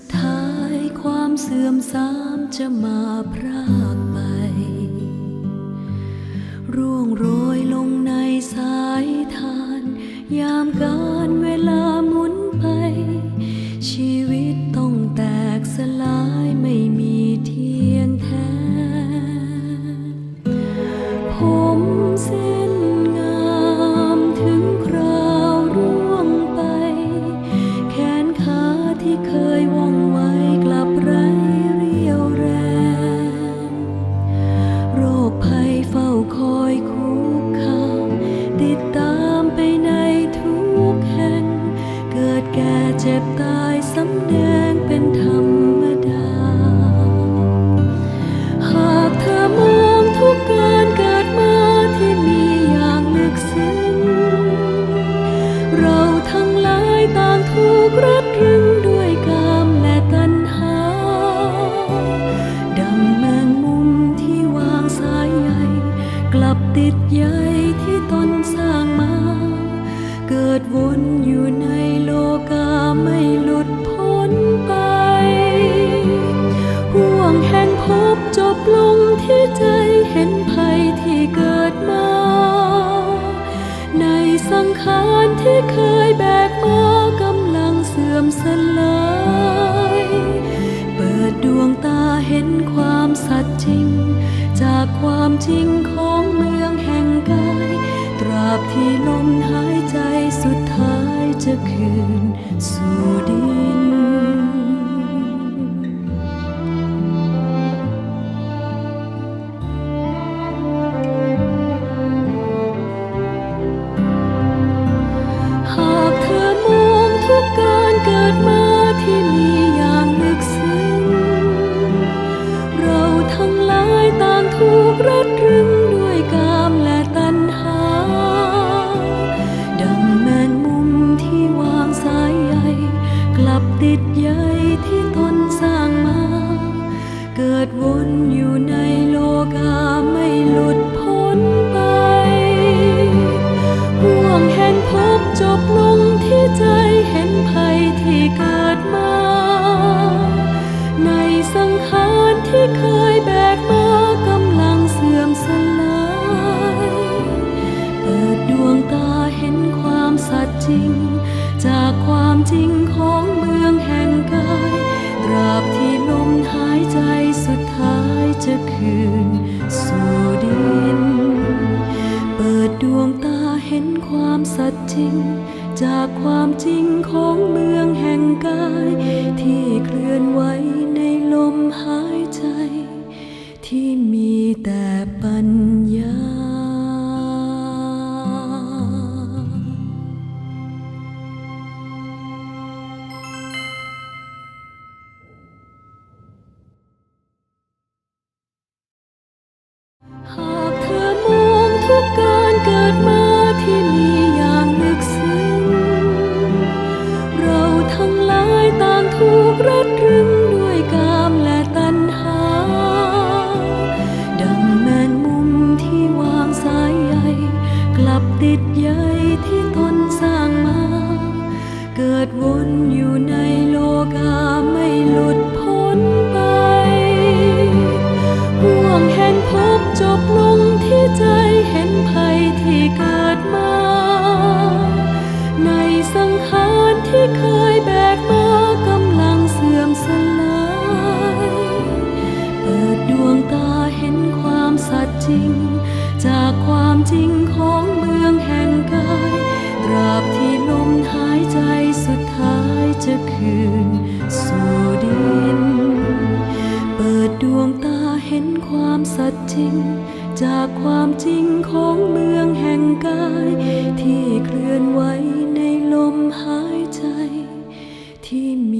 ดท้ายความเสื่อมทรามจะมาพรากไป ร่วงโรยลงในสายทาน ยามการเวลา เจ็บตายสำแดงเป็นธรรมดา หากเธอมองทุกการเกิดมาที่มีอย่างลึกซึ้ง เราทั้งหลายต่างถูกรัดรึงด้วยกามและตัณหา ดังแมงมุมที่วางสายใยกลับติดใยที่ตนสร้างมา เกิดวนอยู่ใน เห็นความสัตย์จริง จากความจริงของเมืองแห่งกาย ตราบที่ลมหายใจสุดท้ายจะคืนสู่ดิน ติดใยที่ตนสร้างมา เกิดวนอยู่ในโลกาไม่หลุดพ้นไปห่วงแห่งพบจบลงที่ใจเห็นภัยที่เกิดมา ในสังขารที่เคยแบกมากำลังเสื่อมสลายเปิดดวงตาเห็นความสัตย์จริง จากความจริงของมือ ราบที่ลมหายใจสุดท้ายจะคืน สู่ดิน เปิดดวงตาเห็นความสัตย์จริง จากความจริงของเมืองแห่งกาย ที่เคลื่อนไหวในลมหายใจ ที่มี ริง จากความจริงของเมืองแห่งกาย ตราบที่ลมหายใจสุดท้ายจะคืน สู่ดิน เปิดดวงตาเห็นความสัตย์จริง จากความจริงของเมืองแห่งกาย ที่เคลื่อนไหวในลมหายใจที่มี